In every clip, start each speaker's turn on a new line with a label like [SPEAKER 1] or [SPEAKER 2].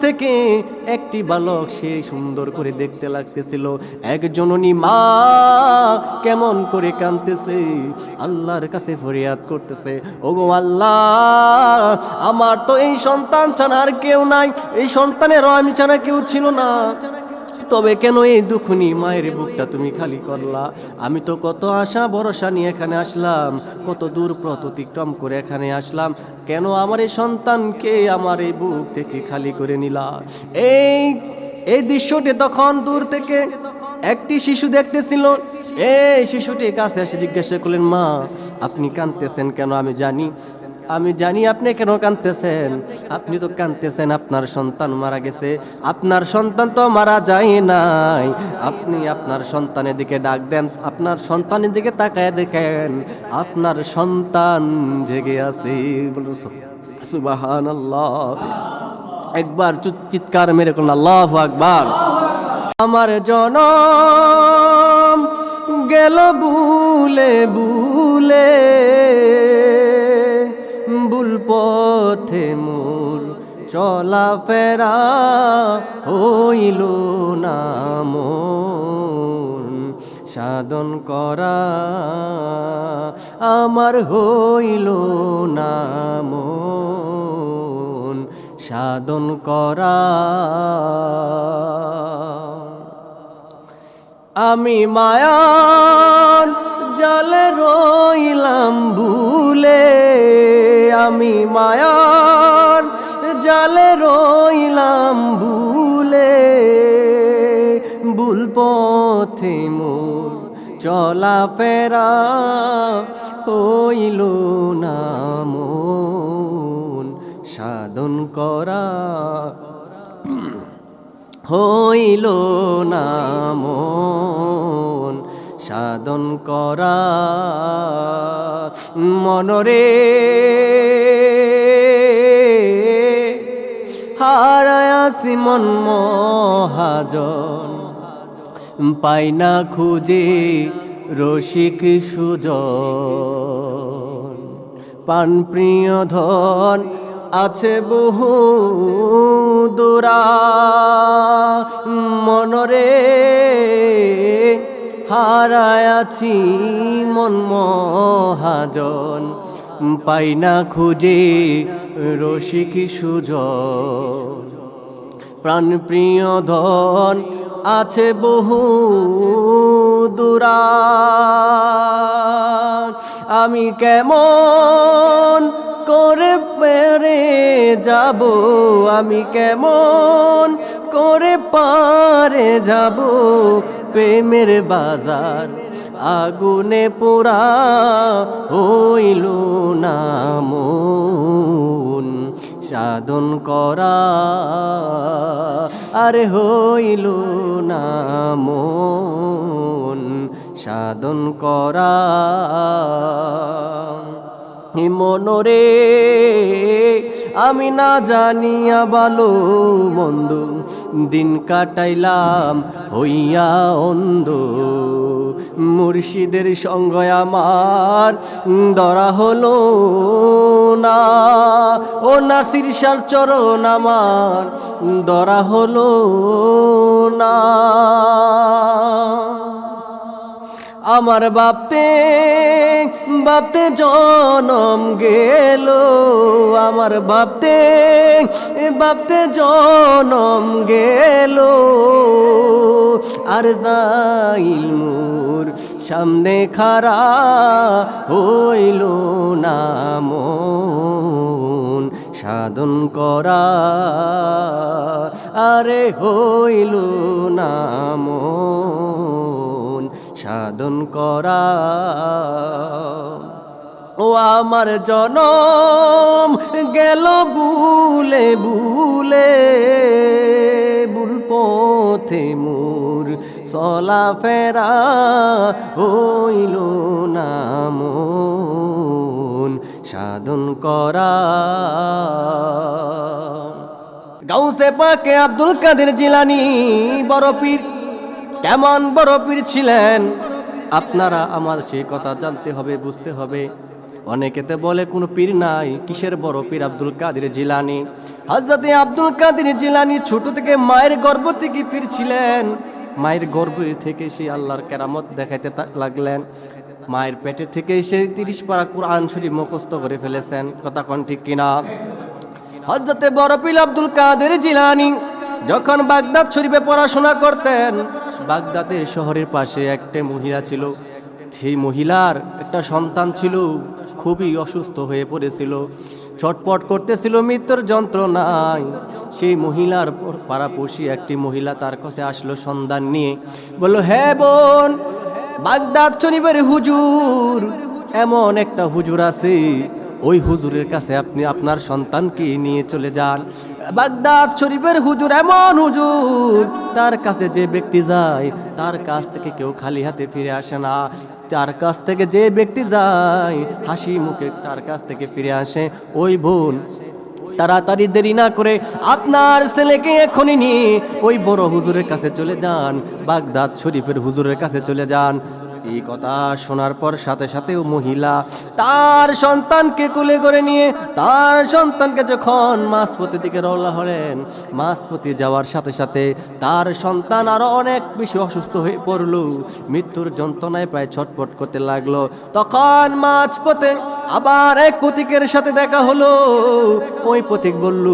[SPEAKER 1] থেকে একটি বালক সে সুন্দর করে দেখতে লাগতেছিল। এক জননী মা কেমন করে কাঁদতেছে। আল্লাহর কাছে ফরিয়াদ করতেছে, ওগো আল্লাহ, আমার তো এই সন্তান ছাড়া আর কেউ নাই। এই সন্তানের আমি ছাড়া কেউ ছিল না। তবে কেন এই দুখুনি মায়ের বুকটা তুমি খালি করলা? আমি তো কত আশা, ভরসা নিয়ে এখানে আসলাম, কত দূর পথ অতিক্রম করে এখানে আসলাম। কেন আমার এই সন্তানকে আমার এই বুক থেকে খালি করে নিলা? এই এই দৃশ্যটি তখন দূর থেকে একটি শিশু দেখতেছিল। এই শিশুটি কাছে এসে জিজ্ঞাসা করলেন, মা, আপনি কাঁদতেছেন কেন আমি জানি। আমি জানি আপনি কেন কাঁদতেছেন। আপনি তো কাঁদতেছেন, আপনার সন্তান মারা গেছে। আপনার সন্তান তো মারা যায় নাই। আপনি আপনার সন্তানের দিকে ডাক দেন, আপনার সন্তানের দিকে তাকায় দেখেন, আপনার সন্তান জেগে আছে সুবাহান একবার চিৎকার মেরে কোন আল্লাহ আকবার। আমার জনম গেল বুলে বুলে চলা ফেরা হইল না সাধন করা আমার হইল না সাধন করা আমি মায়ার জলে রইলাম ভুলে। আমি মায়ার জলে রইলাম ভুলে, ভুল পথে মোর চলা ফেরা হইল না সাধন করা হইল না সাধন করা মনরে হারায়াসি মন মহাজন। পাই না খুঁজে রসিক সুজন। পান প্রিয় ধন আছে বহু দূরা। মনরে হারায়াছি মন মহাজন। পাই না খুঁজে রসিক সুজন প্রাণ প্রিয় ধন আছে বহু দূরা আমি কেমন করে পেরে যাব? আমি কেমন করে পারে যাব? প্রেমের বাজার আগুনে পোড়া হইল না মন। সাধন করা। আরে হইল না মন সাধন করা। মনরে আমি না জানিয়া ভালো মন্দ দিন কাটাইলাম হইয়া অন্ধ। মুর্শিদের সঙ্গ আমার ধরা হলো না। ও নাসির সার চরণ আমার ধরা হলো না। আমার বাপতে বাপতে জনম গেল। আমার বাপতে বাপতে জনম গেল। আর যাইল মোর সামনে খারা হইল না মন। সাধন করা আরে হইল না মন। সাধন করা। ও আমার জনম গেল বুলে বুলে বুল পথে মোর চলা ফেরা হইল না মন। সাধন করা। গাউসে পাকে আব্দুল কাদের জিলানি, বড় পীর কেমন বড় পীর ছিলেন। আপনারা আমার সেই কথা জানতে হবে, বুঝতে হবে। অনেকেতে বলে, কোনো পীর নাই। কিসের বড় পীর? আব্দুল কাদের জিলানি। হজরতে আব্দুল কাদের জিলানি ছোট থেকে মায়ের গর্ভ থেকে পীর ছিলেন। মায়ের গর্ভ থেকে সে আল্লাহর কেরামত দেখাইতে লাগলেন। মায়ের পেটে থেকে সে তিরিশ পারা কোরআন শরীফ মুখস্থ করে ফেলেছেন। কথা কোন ঠিক কিনা? হজরতে বড় পীর আব্দুল কাদের জিলানি যখন বাগদাদ শরীফে পড়াশোনা করতেন, বাগদাদের শহরের পাশে একটা মহিলা ছিল। সেই মহিলার একটা সন্তান ছিল, খুবই অসুস্থ হয়ে পড়েছিল। ছটপট করতেছিল, মৃত্যুর যন্ত্রণায়। সেই মহিলার পাড়াপড়শি একটি মহিলা তার কাছে আসলো সন্ধান নিয়ে। বলল হ্যাঁ বোন, বাগদাদ শরীফের হুজুর, এমন একটা হুজুর আছে ওই হুজুরের কাছে আপনি আপনার সন্তানকে নিয়ে চলে যান। বাগদাদ শরীফের হুজুর এমন হুজুর, তার কাছে যে ব্যক্তি যায়, তার কাছ থেকে কেউ খালি হাতে ফিরে আসে না। তার কাছ থেকে যে ব্যক্তি যায়, হাসি মুখে তার কাছ থেকে ফিরে আসে। ওই বোন তাড়াতাড়ি দেরি না করে আপনার ছেলেকে এখনই নিয়ে ওই বড় হুজুরের কাছে চলে যান, বাগদাদ শরীফের হুজুরের কাছে চলে যান। এই কথা শোনার পর সাথে সাথে ও মহিলা তার সন্তানকে কুলে করে নিয়ে তার সন্তানকে যখন মাসপতি দিকে রওনা হলেন মাসপতি যাওয়ার সাথে সাথে তার সন্তান আরও অনেক বেশি অসুস্থ হয়ে পড়ল। মৃত্যুর যন্ত্রণায় প্রায় ছটপট করতে লাগল। তখন মাঝপথে আবার এক পথিকের সাথে দেখা হলো। ওই পথিক বলল,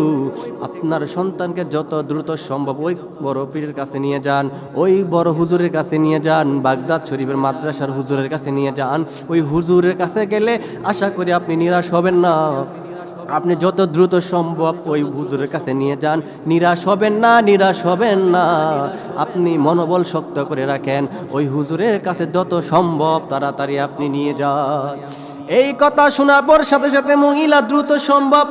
[SPEAKER 1] আপনার সন্তানকে যত দ্রুত সম্ভব ওই বড় পীরের কাছে নিয়ে যান, ওই বড় হুজুরের কাছে নিয়ে যান, বাগদাদ শরীফের মাদ্রাসার হুজুরের কাছে নিয়ে যান। ওই হুজুরের কাছে গেলে আশা করি আপনি নিরাশ হবেন না। আপনি যত দ্রুত সম্ভব ওই হুজুরের কাছে নিয়ে যান। নিরাশ হবেন না, নিরাশ হবেন না। আপনি মনোবল শক্ত করে রাখেন। ওই হুজুরের কাছে যত সম্ভব তাড়াতাড়ি আপনি নিয়ে যান। এই কথা শোনার পর সাথে সাথে মহিলা দ্রুত সম্ভব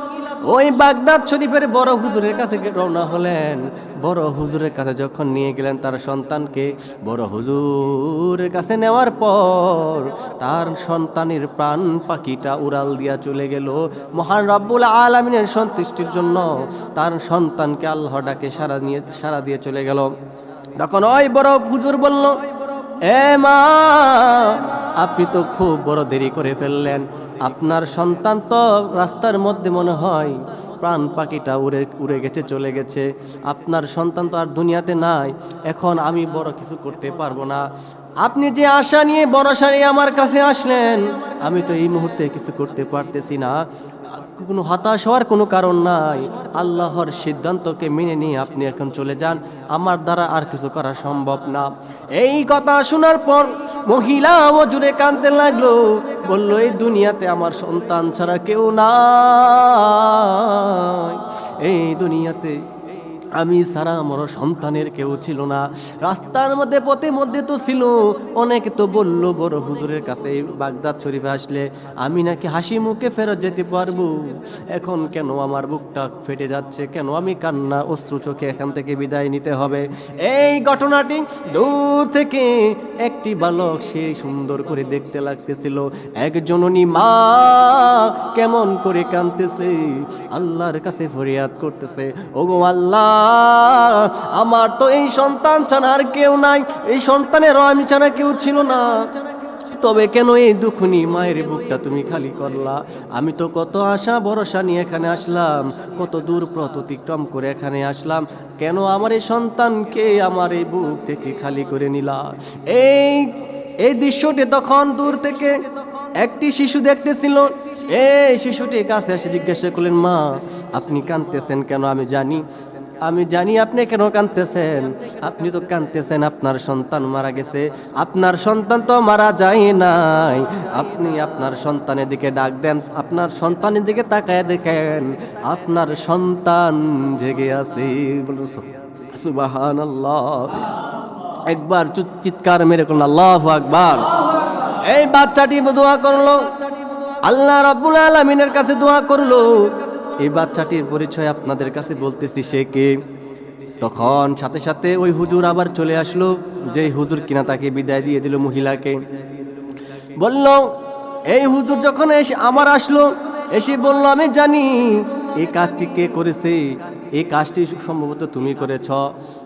[SPEAKER 1] ওই বাগদাদ শরীফের বড় হুজুরের কাছে রওনা হলেন। বড় হুজুরের কাছে যখন নিয়ে গেলেন তার সন্তানকে, বড় হুজুরের কাছে নেওয়ার পর তার সন্তানের প্রাণ পাখিটা উড়াল দিয়া চলে গেল। মহান রব্বুল আলমিনের সন্তুষ্টির জন্য তার সন্তানকে আল্লাহ ডাকে সারা নিয়ে সারা দিয়ে চলে গেল। তখন ওই বড় হুজুর বলল, এ মা, আপনি তো খুব বড় দেরি করে ফেললেন। আপনার সন্তান তো রাস্তার মধ্যে মনে হয় প্রাণ পাখিটা উড়ে উড়ে গেছে, চলে গেছে। আপনার সন্তান তো আর দুনিয়াতে নাই। এখন আমি বড় কিছু করতে পারব না। আপনি যে আশা নিয়ে ভরসা নিয়ে আমার কাছে আসলেন, আমি তো এই মুহূর্তে কিছু করতে পারতেছি না। কোনো হতাশ হওয়ার কোনো কারণ নাই। আল্লাহর সিদ্ধান্তকে মেনে নিয়ে আপনি এখন চলে যান। আমার দ্বারা আর কিছু করা সম্ভব না। এই কথা শোনার পর মহিলা মজুরে কাঁদতে লাগল। বলল, এই দুনিয়াতে আমার সন্তান ছাড়া কেউ নাই। এই দুনিয়াতে আমি সারা আমার সন্তানের কেউ ছিল না। রাস্তার মধ্যে পথে মধ্যে তো ছিল। অনেকে তো বলল, বড় হুজুরের কাছে বাগদাদ শরীফে আসলে আমি নাকি হাসি মুখে ফেরত যেতে পারব। এখন কেন আমার বুকটা ফেটে যাচ্ছে? কেন আমি কান্না, অশ্রু চোখে এখান থেকে বিদায় নিতে হবে? এই ঘটনাটি দূর থেকে একটি বালক সে সুন্দর করে দেখতে লাগতেছিল। এক জননী মা, কেমন করে কাঁদতেছে? আল্লাহর কাছে ফরিয়াদ করতেছে। ওগো আল্লাহ আমার তো এই সন্তান ছাড়া আর কেউ নাই। এই সন্তানের আমি ছাড়া কেউ ছিল না। তবে কেন এই দুখুনি মায়ের বুকটা তুমি খালি করলা? আমি তো কত আশা, ভরসা নিয়ে এখানে আসলাম, কত দূর পথ অতিক্রম করে এখানে আসলাম। কেন আমার এই সন্তানকে আমার এই বুক থেকে খালি করে নিলা? এই এই দৃশ্যটি তখন দূর থেকে একটি শিশু দেখতেছিল। এই শিশুটি কাছে এসে জিজ্ঞাসা করলেন, মা, আপনি কাঁদতেছেন কেন? আমি জানি। আমি জানি আপনি কেন কাঁদতেছেন। আপনি তো কাঁদতেছেন, আপনার সন্তান মারা গেছে। আপনার সন্তান তো মারা যায় নাই। আপনি আপনার সন্তানের দিকে ডাক দেন, আপনার সন্তানের দিকে তাকায় দেখেন, আপনার সন্তান জেগে আছে। সুবাহান একবার চিৎকার মেরে করল আল্লাহ আকবার। এই বাচ্চাটি দোয়া করল। আল্লাহ রাব্বুল আলামিনের কাছে দোয়া করল। এই বাচ্চাটির পরিচয় আপনাদের কাছে বলতেছি, সে কে? তখন সাথে সাথে ওই হুজুর আবার চলে আসলো যে হুজুর কিনা তাকে বিদায় দিয়ে দিল মহিলাকে। বলল, এই হুজুর যখন এসে, আমার আসলো, এসে বলল, আমি জানি এই কাজটি কে করেছে, এই কাজটি সম্ভবত তুমি করেছ।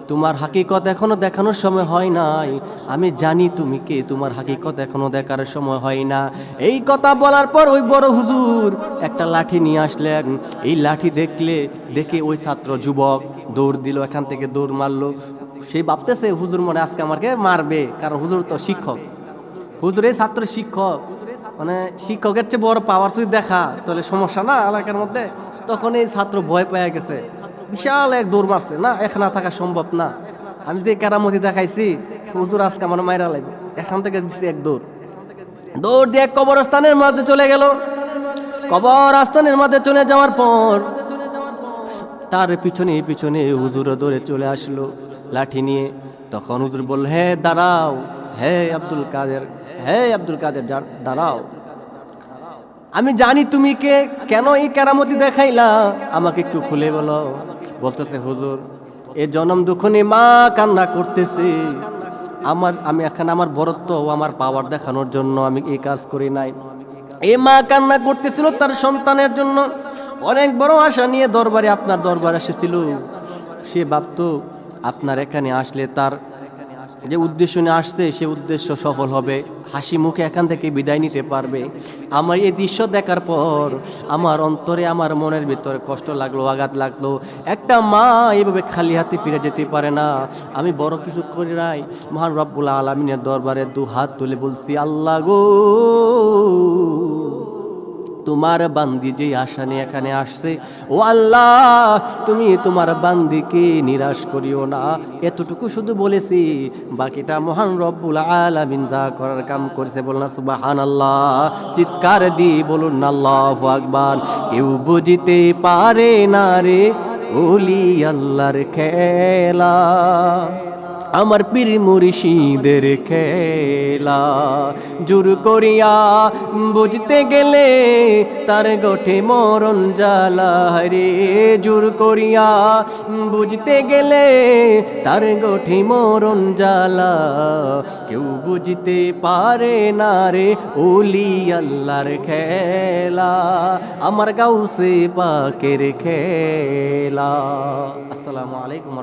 [SPEAKER 1] তোমার হাকিকত এখনও দেখানোর সময় হয় নাই। আমি জানি তুমি কে, তোমার হাকিকত এখনও দেখার সময় হয় না। এই কথা বলার পর ওই বড় হুজুর একটা লাঠি নিয়ে আসলেন। এই লাঠি দেখলে, দেখে ওই ছাত্র যুবক দৌড় দিল, এখান থেকে দৌড় মারলো। সেই ভাবতেছে, হুজুর মনে আজকে আমাকে মারবে। কারণ হুজুর তো শিক্ষক। হুজুর এই ছাত্র শিক্ষক। মানে শিক্ষকের চেয়ে বড় পাওয়ার যদি দেখা, তাহলে সমস্যা না এলাকার মধ্যে? তখন এই ছাত্র ভয় পেয়ে গেছে। বিশাল এক দৌড় মারছে। না এখানে থাকা সম্ভব না। আমি যে কেরামতি দেখাইছি, হুজুর আজকে আমার মায়েরা লাগবে। এখান থেকে দিচ্ছি এক দৌড়। দৌড় দিয়ে এক কবরস্থানের মধ্যে চলে গেল। কবরস্থানের মধ্যে চলে যাওয়ার পর তার পিছনে পিছনে হুজুর দৌড়ে চলে আসলো লাঠি নিয়ে। তখন হুজুর বলল, হে, দাঁড়াও। হে, আব্দুল কাদের। হে, আব্দুল কাদের দাঁড়াও। আমি জানি তুমি কে। কেন এই কেরামতি দেখাইলা? আমাকে একটু খুলে বলো। বলতেছে, হুজুর, এ জনম দুঃখনি মা কান্না করতেছে। আমার, আমি এখন আমার বরত্ব ও আমার পাওয়ার দেখানোর জন্য আমি এই কাজ করি নাই। এ মা কান্না করতেছিল তার সন্তানের জন্য। অনেক বড় আশা নিয়ে দরবারে আপনার দরবার এসেছিল। সে ভাবত, আপনার এখানে আসলে তার যে উদ্দেশ্য নিয়ে আসছে, সে উদ্দেশ্য সফল হবে। হাসি মুখে এখান থেকে বিদায় নিতে পারবে। আমার এই দৃশ্য দেখার পর আমার অন্তরে, আমার মনের ভিতরে কষ্ট লাগল, আঘাত লাগল। একটা মা এইভাবে খালি হাতে ফিরে যেতে পারে না। আমি বড় কিছু করি নাই। মহান রব্বুল আলমিনের দরবারে দু হাত তুলে বলছি, আল্লাহ গো! তোমার বান্দি যে আশা এখানে আসছে, ও আল্লাহ, তুমি তোমার বান্দিকে নিরাশ করিও না। এতটুকু শুধু বলেছি, বাকিটা মহান রব্বুল আলামিন যা করার কাম করেছে বলুন সুবাহান আল্লাহ চিৎকার দি বলুন আল্লাহ আকবার। কেউ বুঝিতে পারে না রে, ওলি আল্লাহর খেলা। আমার পীর মুর্শিদের খেলা জোর করিয়া বুঝতে গেলে তার গোঠে মরণ জ্বালা রে। জোর করিয়া বুঝতে গেলে তার গোঠে মরণ জ্বালা কেউ বুঝতে পারে না রে ওলি আল্লাহর খেলা, আমার গাউসে পাকের খেলা। আসসালামু আলাইকুম